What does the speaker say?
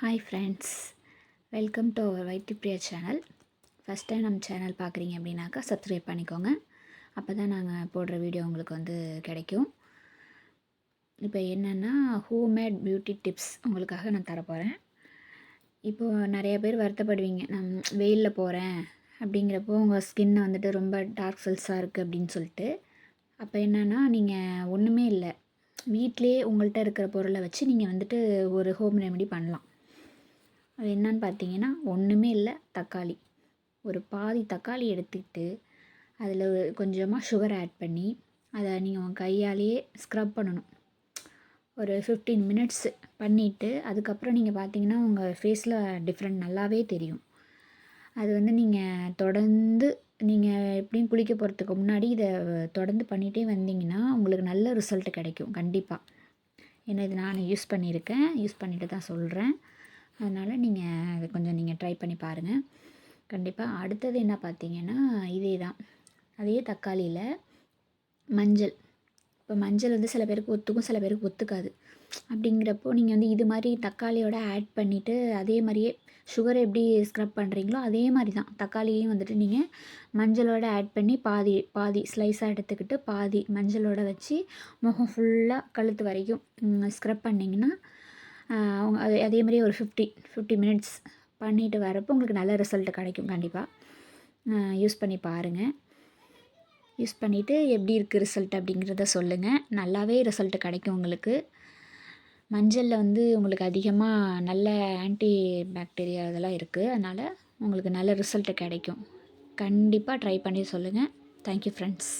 Hi friends welcome to our Vaithipriya channel first time நம்ம channel பார்க்குறீங்க அப்படின்னாக்கா subscribe பண்ணிக்கோங்க. அப்போ தான் நாங்கள் போடுற வீடியோ உங்களுக்கு வந்து கிடைக்கும். இப்போ என்னென்னா ஹோம்மேட் பியூட்டி டிப்ஸ் உங்களுக்காக நான் தரப்போகிறேன் இப்போது நிறைய பேர் வருத்தப்படுவீங்க. நான் வெயிலில் போகிறேன் அப்படிங்கிறப்போ உங்கள் ஸ்கின் வந்துட்டு ரொம்ப டார்க் செல்ஸாக இருக்குது அப்படின்னு சொல்லிட்டு. அப்போ என்னென்னா நீங்கள் ஒன்றுமே இல்லை. வீட்டிலே உங்கள்கிட்ட இருக்கிற பொருளை வச்சு நீங்கள் வந்துட்டு ஒரு ஹோம் ரெமெடி பண்ணலாம். அது என்னன்னு பார்த்தீங்கன்னா ஒன்றுமே இல்லை தக்காளி. ஒரு பாதி தக்காளி எடுத்துக்கிட்டு அதில் கொஞ்சமாக சுகர் ஆட் பண்ணி அதை நீங்கள் உங்கள் கையாலேயே ஸ்க்ரப் பண்ணணும். ஒரு ஃபிஃப்டீன் மினிட்ஸ் பண்ணிவிட்டு அதுக்கப்புறம் நீங்கள் பார்த்தீங்கன்னா உங்கள் ஃபேஸில் டிஃப்ரெண்ட் நல்லாவே தெரியும். அது வந்து நீங்கள் தொடர்ந்து நீங்கள் எப்படியும் குளிக்க போகிறதுக்கு முன்னாடி இதை தொடர்ந்து பண்ணிகிட்டே வந்தீங்கன்னா உங்களுக்கு நல்ல ரிசல்ட் கிடைக்கும் கண்டிப்பாக ஏன்னா இது நான் யூஸ் பண்ணியிருக்கேன் யூஸ் பண்ணிட்டு தான் சொல்கிறேன் அதனால் நீங்கள் அதை கொஞ்சம் நீங்கள் ட்ரை பண்ணி பாருங்கள் கண்டிப்பாக அடுத்தது என்ன பார்த்தீங்கன்னா இதே தான் அதே தக்காளியில் மஞ்சள். இப்போ மஞ்சள் வந்து சில பேருக்கு ஒத்துக்கும் சில பேருக்கு ஒத்துக்காது. அப்படிங்கிறப்போ நீங்கள் வந்து இது மாதிரி தக்காளியோட ஆட் பண்ணிவிட்டு அதே மாதிரியே சுகர் எப்படி ஸ்க்ரப் பண்ணுறீங்களோ அதே மாதிரி தான் தக்காளியையும் வந்துட்டு நீங்கள் மஞ்சளோட ஆட் பண்ணி பாதி பாதி ஸ்லைஸாக எடுத்துக்கிட்டு பாதி மஞ்சளோட வச்சு முகம் ஃபுல்லாக கழுத்து வரைக்கும் ஸ்க்ரப் பண்ணிங்கன்னா அவங்க அது அதே மாதிரியே ஒரு ஃபிஃப்டி ஃபிஃப்டி மினிட்ஸ் பண்ணிவிட்டு வரப்போ உங்களுக்கு நல்ல ரிசல்ட் கிடைக்கும் கண்டிப்பாக யூஸ் பண்ணி பாருங்கள் யூஸ் பண்ணிவிட்டு எப்படி இருக்குது ரிசல்ட் அப்படிங்கிறத சொல்லுங்கள் நல்லாவே ரிசல்ட் கிடைக்கும் உங்களுக்கு. மஞ்சளில் வந்து உங்களுக்கு அதிகமாக நல்ல ஆன்டி பாக்டீரியா இதெல்லாம் இருக்குது அதனால் உங்களுக்கு நல்ல ரிசல்ட்டு கிடைக்கும். கண்டிப்பாக ட்ரை பண்ணி சொல்லுங்கள் தேங்க்யூ ஃப்ரெண்ட்ஸ்